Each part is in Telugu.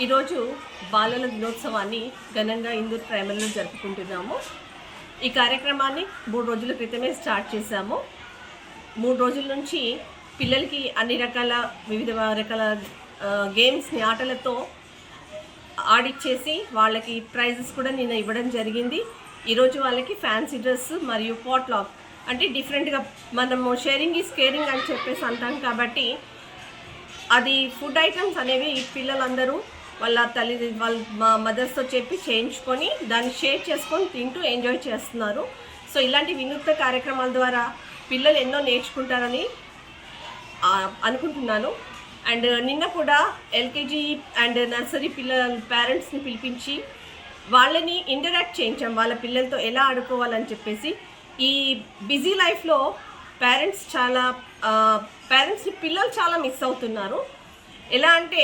ఈరోజు బాలల దినోత్సవాన్ని ఘనంగా ఇందూర్ ప్రైమరీలో జరుపుకుంటున్నాము. ఈ కార్యక్రమాన్ని మూడు రోజుల క్రితమే స్టార్ట్ చేశాము. మూడు రోజుల నుంచి పిల్లలకి అన్ని రకాల వివిధ రకాల గేమ్స్ని ఆటలతో ఆడిచ్చేసి వాళ్ళకి ప్రైజెస్ కూడా నిన్న ఇవ్వడం జరిగింది. ఈరోజు వాళ్ళకి ఫ్యాన్సీ డ్రెస్ మరియు పాట్లాక్ అంటే డిఫరెంట్గా మనము షేరింగ్ ఈజ్ కేరింగ్ అని చెప్పేసి అంటాం కాబట్టి అది ఫుడ్ ఐటమ్స్ అనేవి పిల్లలందరూ వాళ్ళ తల్లి వాళ్ళ మా మదర్స్తో చెప్పి చేయించుకొని దాన్ని షేర్ చేసుకొని తింటూ ఎంజాయ్ చేస్తున్నారు. సో ఇలాంటి వినూత్న కార్యక్రమాల ద్వారా పిల్లలు ఎన్నో నేర్చుకుంటారని అనుకుంటున్నాను. అండ్ నిన్న కూడా ఎల్కేజీ అండ్ నర్సరీ పిల్లల పేరెంట్స్ని పిలిపించి వాళ్ళని ఇంటరాక్ట్ చేయించాం. వాళ్ళ పిల్లలతో ఎలా ఆడుకోవాలని చెప్పేసి. ఈ బిజీ లైఫ్లో పేరెంట్స్ చాలా పేరెంట్స్ పిల్లలు చాలా మిస్ అవుతున్నారు. ఎలా అంటే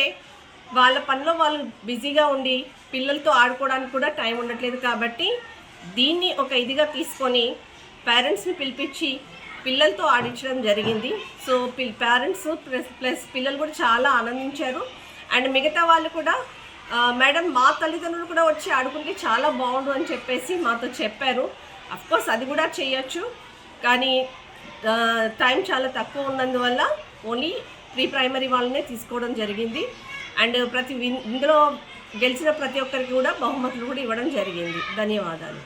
వాళ్ళ పనిలో వాళ్ళు బిజీగా ఉండి పిల్లలతో ఆడుకోవడానికి కూడా టైం ఉండట్లేదు కాబట్టి దీన్ని ఒక ఇదిగా తీసుకొని పేరెంట్స్ని పిలిపించి పిల్లలతో ఆడించడం జరిగింది. సో పిల్ పేరెంట్స్ ప్లస్ ప్లస్ పిల్లలు కూడా చాలా ఆనందించారు. అండ్ మిగతా వాళ్ళు కూడా మేడం మా తల్లిదండ్రులు కూడా వచ్చి ఆడుకుంటే చాలా బాగుండు అని చెప్పేసి మాతో చెప్పారు. అఫ్కోర్స్ అది కూడా చేయొచ్చు. కానీ టైం చాలా తక్కువ ఉన్నందువల్ల ఓన్లీ ప్రీ ప్రైమరీ వాళ్ళనే తీసుకోవడం జరిగింది. అండ్ ప్రతి ఇందులో గెలిచిన ప్రతి ఒక్కరికి కూడా బహుమతులు కూడా ఇవ్వడం జరిగింది. ధన్యవాదాలు.